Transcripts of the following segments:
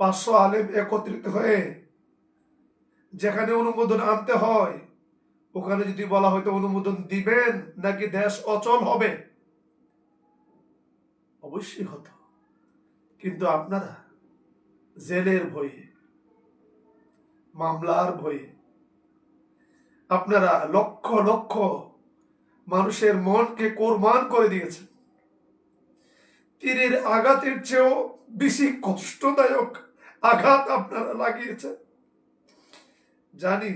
পাঁচশো আলেম একত্রিত হয়ে যেখানে অনুমোদন আনতে হয়, ওখানে যদি বলা হয়তো অনুমোদন দিবেন নাকি দেশ অচল হবে? অবশ্যই হতো। কিন্তু আপনারা জেলের ভয়ে, মামলার ভয়ে, আপনারা লক্ষ লক্ষ মানুষের মনকে কোরবান করে দিয়েছেন। তীরের আঘাতের চেয়েও বেশি কষ্টদায়ক আঘাত আপনারা লাগিয়েছেন জানি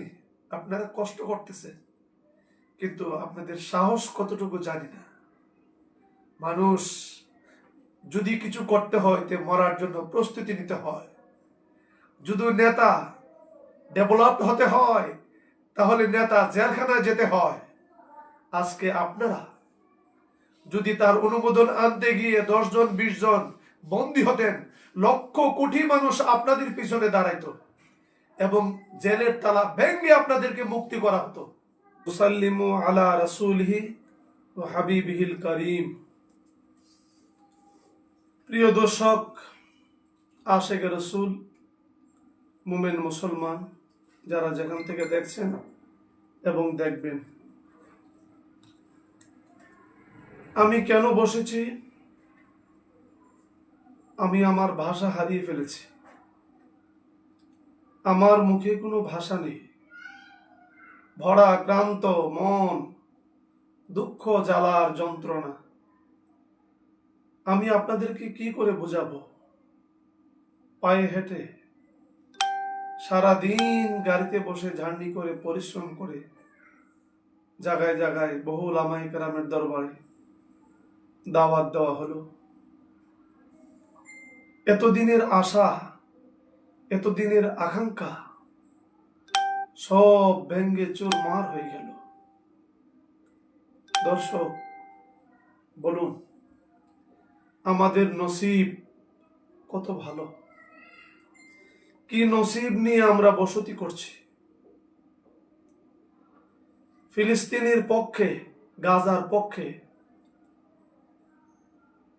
আপনারা কষ্ট করতেছেন, কিন্তু আপনাদের সাহস কতটুকু জানি না। মানুষ যদি কিছু করতে হয়, তে মরার জন্য প্রস্তুতি নিতে হয়। যদি নেতা ডেভেলপ হতে হয়, তাহলে নেতা জেলখানায় যেতে হয়। আজকে আপনারা যদি তার অনুমোদন আনতে গিয়ে দশজন বিশ জন বন্দী হতেন লক্ষ কোটি মানুষ আপনাদের পিছনে দাঁড়াইতো এবং জেলের তালা ভেঙ্গে আপনাদেরকে মুক্তি করা হতো। মুসাল্লিমু আলা রাসূলিহি ওয়া হাবিবিহিল করিম। প্রিয় দর্শক, আশেখ রসুল, মুমেন মুসলমান, যারা যেখান থেকে দেখছেন এবং দেখবেন। আমি কেন বসেছি? আমি আমার ভাষা হারিয়ে ফেলেছি। আমার মুখে কোনো ভাষা নেই। ভরা ক্লান্ত মন, দুঃখ জ্বালার যন্ত্রণা। আমি আপনাদেরকে কি করে বোঝাবো? পায়ে হেঁটে, সারাদিন গাড়িতে বসে ঝান্ডি করে, পরিশ্রম করে, জায়গায় জায়গায় বহু লামাই কারামের দরবারে দাওয়াত দেওয়া হলো। এতদিনের আশা, এতদিনের আকাঙ্ক্ষা, সব ব্যঙ্গে চুরমার হয়ে গেল। দর্শক, বলুন, আমাদের নসিব কত ভালো? কি নসিব নিয়ে আমরা বসতি করছি? ফিলিস্তিনের পক্ষে, গাজার পক্ষে,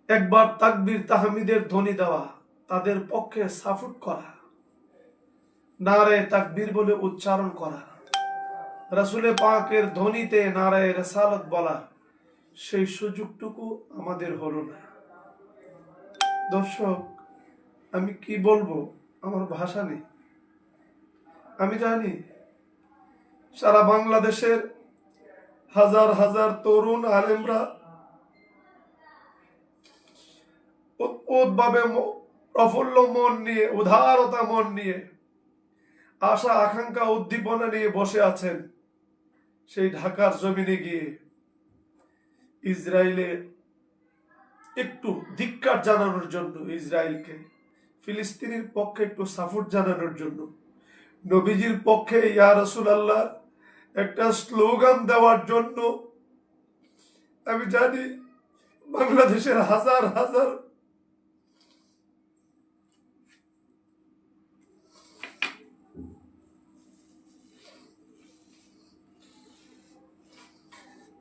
একবার তাকবির তাহমিদের ধ্বনি দেওয়া তাদের পক্ষে সাফুট করা নারে তাকবীর বলে উচ্চারণ করা, রাসুলে পাকের ধ্বনিতে নারায় রেসালত বলা, সেই সুযোগটুকু আমাদের হলো না। দর্শক, আমি কি বলব? আমার ভাষা নেই। আমি জানি সারা বাংলাদেশের হাজার হাজার তরুণ আলেমরা উদ্ভাবে প্রফুল্ল মন নিয়ে, উদারতা মন নিয়ে, আশা, আকাঙ্ক্ষা, উদ্দীপনা নিয়ে বসে আছেন সেই ঢাকার জমিনে গিয়ে। ইসরায়েলে একটু ধিক্কার জানানোর জন্য ইসরায়েলকে, ফিলিস্তিনের পক্ষে একটু সাপোর্ট জানানোর জন্য। নবীজির পক্ষে, ইয়া রসুল আল্লাহ একটা স্লোগান দেওয়ার জন্য। আমি জানি বাংলাদেশের হাজার হাজার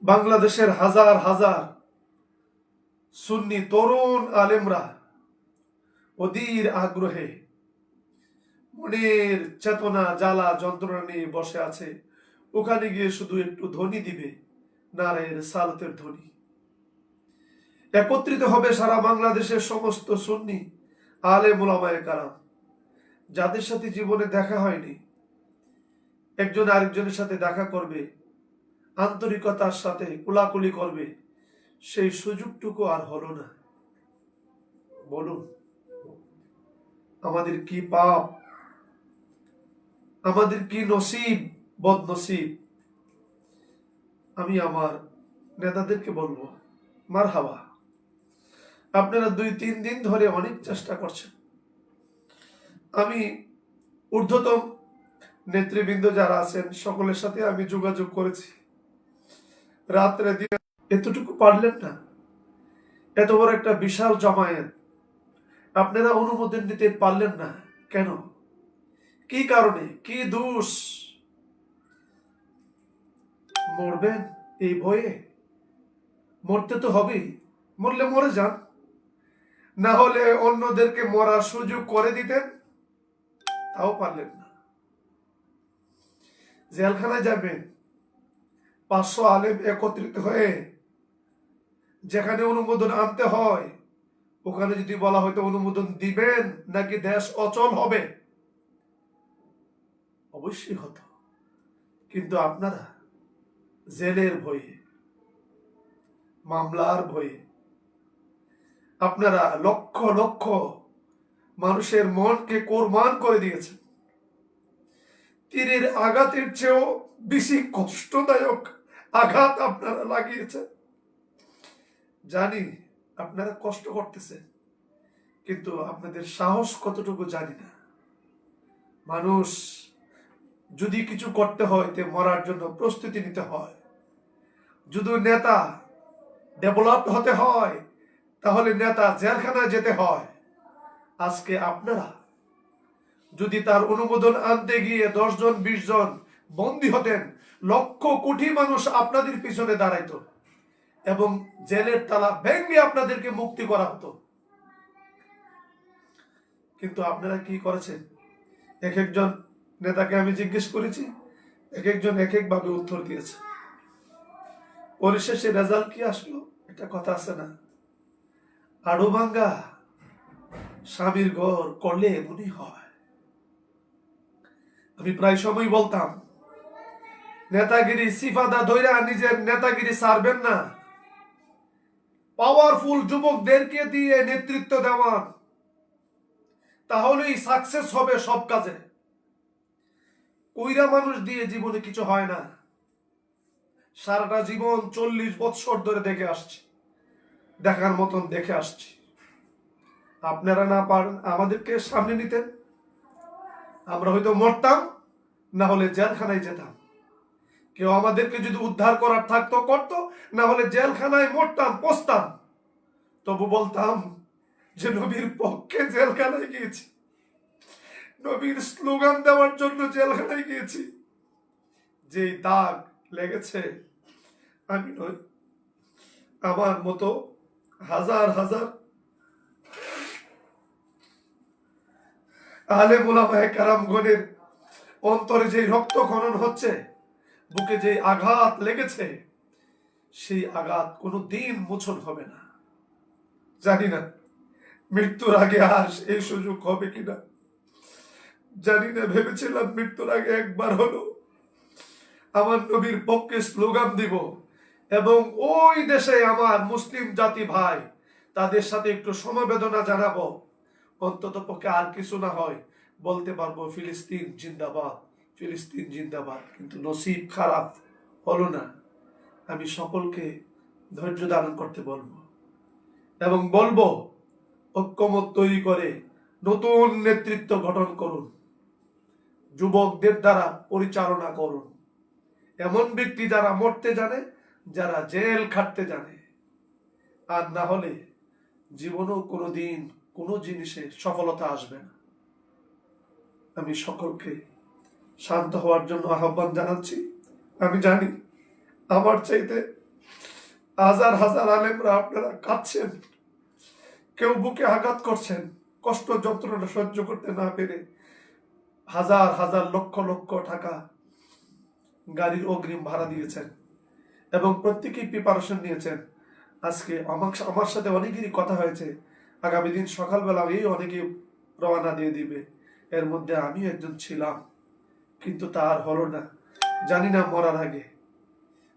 বাংলাদেশের হাজার হাজার সুন্নি তরুণ আলেমরা অধীর আগ্রহে মনের চেতনা, জ্বালা, যন্ত্রণা নিয়ে বসে আছে। ওখানে গিয়ে শুধু একটু ধ্বনি দিবে নারায়ের সালতের ধ্বনি। একত্রিত হবে সারা বাংলাদেশের সমস্ত সুন্নি আলে মোলামায় কারাম। যাদের সাথে জীবনে দেখা হয়নি, একজন আরেকজনের সাথে দেখা করবে আন্তরিকতার সাথে কুলাকুলি করবে, সেই সুযোগটুকু আর হলো না। বলুন, আমাদের কি পাপ? আমাদের কি নসিব বদ নসিব আমি আমার নেতাদেরকে বলব মার হাওয়া আপনারা দুই তিন দিন ধরে অনেক চেষ্টা করছেন। আমি ঊর্ধ্বতম নেতৃবৃন্দ যারা আছেন, সকলের সাথে আমি যোগাযোগ করেছি। রাত্রে দিনে এতটুকু পারলেন না। এত বড় একটা বিশাল জমায়েত। আপনারা অনুমোদন দিতে পারলেন না। কেন? কি কারণে? কি দোষ? মরবেন এই ভয়ে? মরতে তো হবেই। মরলে মরে যান। না হলে অন্যদেরকে মরার সুযোগ করে দিতেন। তাও পারলেন না। জেলখানায় যাবেন। পাঁচশো আলেম একত্রিত হয়ে যেখানে অনুমোদন আনতে হয়, ওখানে যদি বলা হয়তো অনুমোদন দিবেন নাকি দেশ অচল হবে? অবশ্যই হতো। কিন্তু আপনারা জেলের ভয়ে, মামলার ভয়ে, আপনারা লক্ষ লক্ষ মানুষের মনকে কোরবান করে দিয়েছেন। তীরের আঘাতের চেয়েও বেশি কষ্টদায়ক আঘাত আপনারা লাগিয়েছেন জানি আপনারা কষ্ট করতেছেন কিন্তু আপনাদের সাহস কতটুকু জানি না। মানুষ যদি কিছু করতে হয়, তে মরার জন্য প্রস্তুতি নিতে হয়। যদি নেতা ডেভেলপ হতে হয়, তাহলে নেতা জেলখানায় যেতে হয়। আজকে আপনারা যদি তার অনুমোদন আনতে গিয়ে দশজন বিশ জন বন্দী হতেন লক্ষ কোটি মানুষ আপনাদের পিছনে দাঁড়াইতো এবং জেলের তালা ভেঙে আপনাদেরকে মুক্তি করা হতো। কিন্তু আপনারা কি করেছেন? এক একজন নেতাকে আমি জিজ্ঞেস করেছি, এক একজন এক এক ভাবে উত্তর দিয়েছে। পরিশেষে রেজাল্ট কি আসলো? এটা কথা আছে না। আড়ু ভাঙ্গা স্বামীর ঘর করলে এমনই হয়। আমি প্রায় সময় বলতাম নেতাগিরি সিফাদা ধৈরা নিজের নেতাগিরি সারবেন না। পাওয়ারফুল যুবকদেরকে দিয়ে নেতৃত্ব দেওয়ান তাহলেই সাকসেস হবে সব কাজে। কইরা মানুষ দিয়ে জীবনে কিছু হয় না। সারাটা জীবন চল্লিশ বৎসর ধরে দেখে আসছি। দেখার মতন দেখে আসছি। আপনারা না পারেন আমাদেরকে সামনে নিতেন। আমরা হয়তো মরতাম, না হলে জেলখানায় যেতাম। কেউ আমাদেরকে যদি উদ্ধার করার থাকতো, করতো, না হলে জেলখানায় মরতাম, পচতাম। তবু বলতাম যে নবীর পক্ষে জেলখানায় গিয়েছি। নবীর স্লোগান দেওয়ার জন্য জেলখানায় গিয়েছি। যে দাগ লেগেছে, আমি নই। আমার মতো হাজার হাজার আলে মোলামায় কারামগণের অন্তরে যে রক্ত খনন হচ্ছে বুকে যে আঘাত লেগেছে, সেই আঘাত কোনো দিন মোচন হবে না। জানি না মৃত্যুর আগে আর এই সুযোগ হবে কিনা জানি না, ভেবেছিলাম মৃত্যুর আগে একবার হলো। আমার নবীর পক্ষে স্লোগান দিব এবং ওই দেশে আমার মুসলিম জাতি ভাই, তাদের সাথে একটু সমবেদনা জানাব। অন্তত পক্ষে আর কিছু না হয়, বলতে পারব ফিলিস্তিন জিন্দাবাদ। ফিলিস্তিন জিন্দাবাদ, কিন্তু নসিব খারাপ হলো না। আমি সকলকে ধৈর্য ধারণ করতে বলব এবং বলব, ঐক্যমত তৈরি করে নতুন নেতৃত্ব গঠন করুন। যুবকদের দ্বারা পরিচালনা করুন। এমন ব্যক্তি যারা মরতে জানে, যারা জেল খাটতে জানে। আর না হলে জীবনেও কোনো দিন কোনো জিনিসে সফলতা আসবে না। আমি সকলকে শান্ত হওয়ার জন্য আহ্বান জানাচ্ছি। আমি জানি আমার চাইতে হাজার হাজার আলেমরা আপনারা কাঁদছেন, কেউ বুকে আঘাত করছেন, কষ্ট যন্ত্রণা সহ্য করতে না পেরে হাজার হাজার লক্ষ লক্ষ টাকা গাড়ির অগ্রিম ভাড়া দিয়েছেন এবং প্রত্যেকেই প্রিপারেশন নিয়েছেন। আজকে আমার আমার সাথে অনেকেরই কথা হয়েছে, আগামী দিন সকালবেলা এই অনেকে রওনা দিয়ে দিবে। এর মধ্যে আমি একজন ছিলাম। কিন্তু তা আর হলো না। জানি না মরার আগে।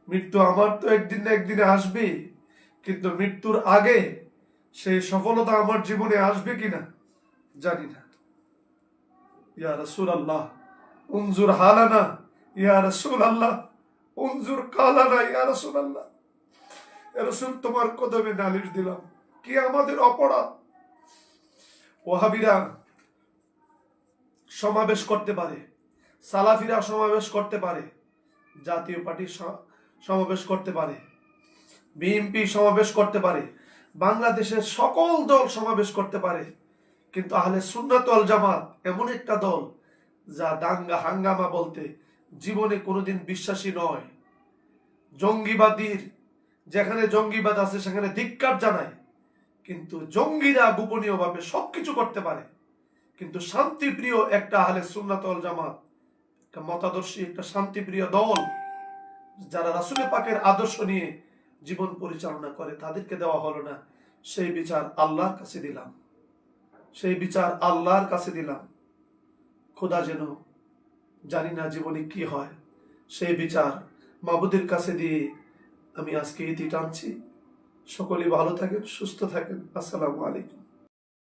মৃত্যু আমার তো একদিন না একদিনে আসবে, কিন্তু মৃত্যুর আগে সেই সফলতা আমার জীবনে আসবে কিনা জানি না। ইয়া রসুল আল্লাহ উনজুর হালানা, ইয়া রসুল আল্লাহ উনজুর কালানা, ইয়া রসুল আল্লাহ রসুল, তোমার কদমে নালিশ দিলাম, কি আমাদের অপরাধ? ওহাবিরা সমাবেশ করতে পারে। সালাফিরা সমাবেশ করতে পারে, জাতীয় পার্টি সমাবেশ করতে পারে বিএনপি সমাবেশ করতে পারে, বাংলাদেশের সকল দল সমাবেশ করতে পারে, কিন্তু আহলে সুন্নাতল জামাত এমন একটা দল যা দাঙ্গা হাঙ্গামা বলতে জীবনে কোনোদিন বিশ্বাসী নয়। জঙ্গিবাদীর, যেখানে জঙ্গিবাদ আছে সেখানে ধিক্কার জানায়, কিন্তু জঙ্গিরা গোপনীয়ভাবে সবকিছু করতে পারে, কিন্তু শান্তিপ্রিয় একটা আহলে সুন্নাতল জামাত একটা মতাদর্শী, একটা শান্তিপ্রিয় দল যারা রাসুলে পাকের আদর্শ নিয়ে জীবন পরিচালনা করে, তাদেরকে দেওয়া হলো না। সেই বিচার আল্লাহর কাছে দিলাম। সেই বিচার আল্লাহর কাছে দিলাম। খোদা যেন জানি না জীবনে কি হয়। সেই বিচার মাবুদের কাছে দিয়ে আমি আজকে ইতি টানছি। সকলে ভালো থাকেন, সুস্থ থাকেন। আসসালামু আলাইকুম।